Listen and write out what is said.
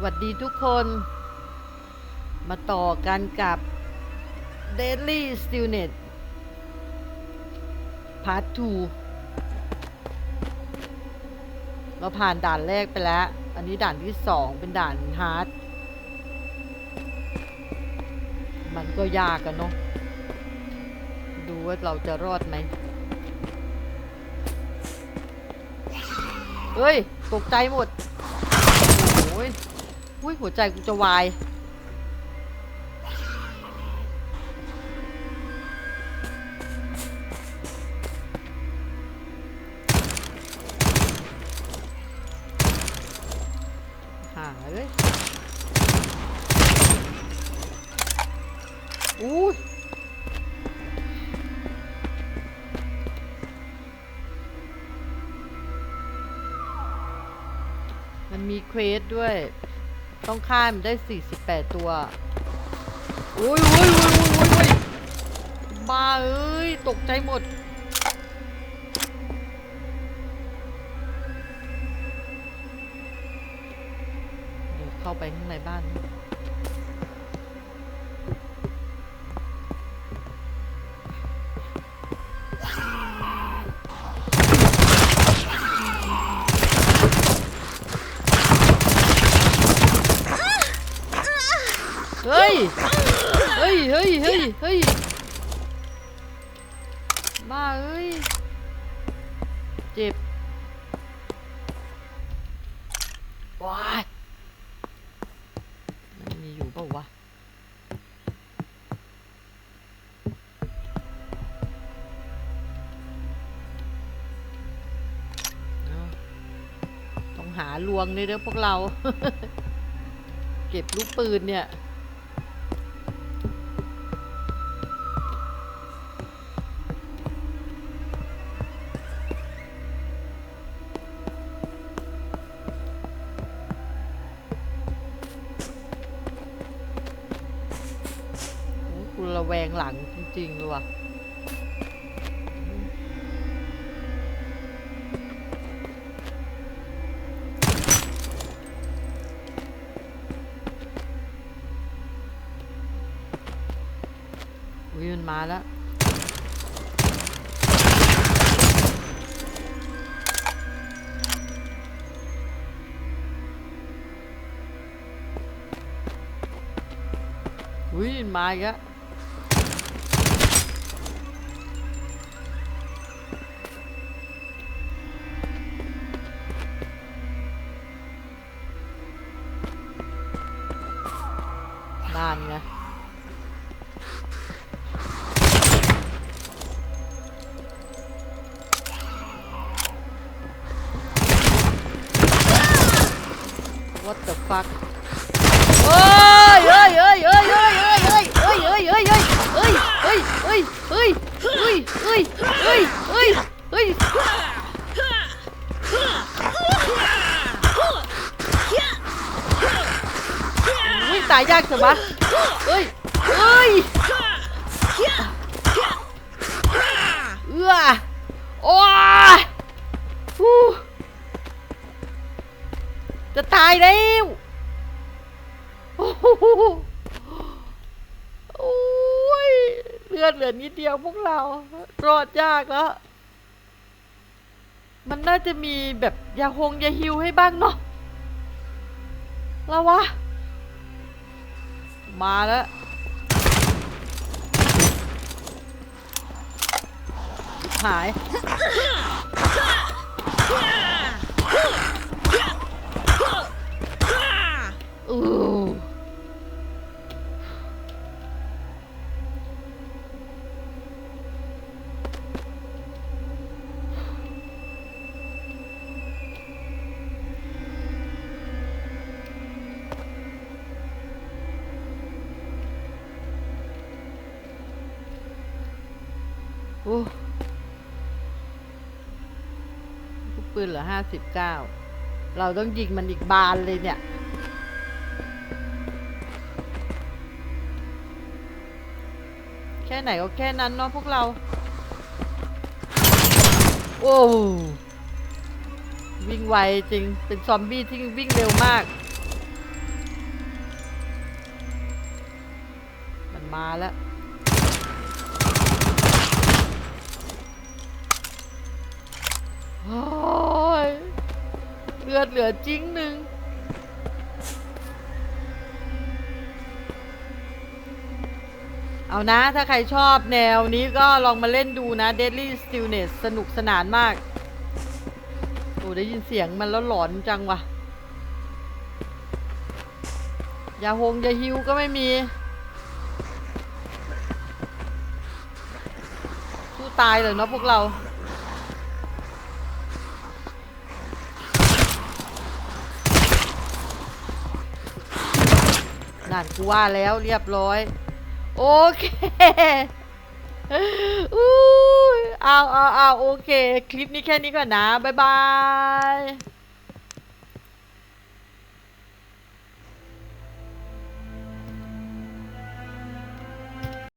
สวัสดีทุกคน มาต่อกันกับ Daily Student Part 2 เราผ่านด่านแรกไปแล้ว อันนี้ด่านที่สองเป็นด่านฮาร์ด มันก็ยากกันเนาะ ดูว่าเราจะรอดไหม เฮ้ย ตกใจหมด โอ้ย อุ้ยหัวใจกูจะวาย หาเลยอู้ยมันมีเควสด้วย ต้องฆ่ามันได้ 48 ตัว อุ้ยอุ้ยอุ้ยอุ้ยอุ้ยอุ้ยบ้าเอ้ย ตกใจหมดเดี๋ยวเข้าไปข้างในบ้าน เฮ้ย เฮ้ย เฮ้ย เฮ้ย เฮ้ย บ้าเอ้ย เจ็บว้ายมันมีอยู่เปล่าวะ ต้องหาลวงเลยเด้อพวกเรา เก็บลูกปืนเนี่ย ระแวงหลังจริงๆเลยว่ะอุ้ยมันมาแล้วอุ้ยมันมาอีกแล้ว บ้านไง What the fuck เฮ้ยเฮ้ยเฮ้ยเฮ้ยเฮ้ยเฮ้ยเฮ้ยเฮ้ยเฮ้ยเฮ้ยเฮ้ยเฮ้ยเฮ้ยเฮ้ยเฮ้ยเฮ้ยเฮ้ยเฮ้ยายยากจังวะเฮ้ยเฮ้ยเอื้อโอ้ยฮู้จะตายแล้วโอ้ยเลือดเหลือนิดเดียวพวกเรารอดยากแล้ว มันน่าจะมีแบบยาหงยาฮิวให้บ้างเนาะแล้ววะ มาแล้ว หายอื อ้กปืนเหลือห้าสิบเก้า เราต้องยิงมันอีกบานเลยเนี่ย แค่ไหนก็แค่นั้นเนาะพวกเรา โอ้วิ่งไวจริง เป็นซอมบี้ที่วิ่งเร็วมาก มันมาแล้ว ลือดเหลือจริงหนึ่งเอานะ ถ้าใครชอบแนวนี้ก็ลองมาเล่นดูนะ Deadly Stillness สนุกสนานมาก โอ้ได้ยินเสียงมันแล้วหลอนจังวะยาหงยาฮิวก็ไม่มี สู้ตายเลยเนาะพวกเรา นั่นกูว่าแล้วเรียบร้อย โอเคอู้เอาเอาเอาโอเค คลิปนี้แค่นี้ก่อนนะ บ๊ายบาย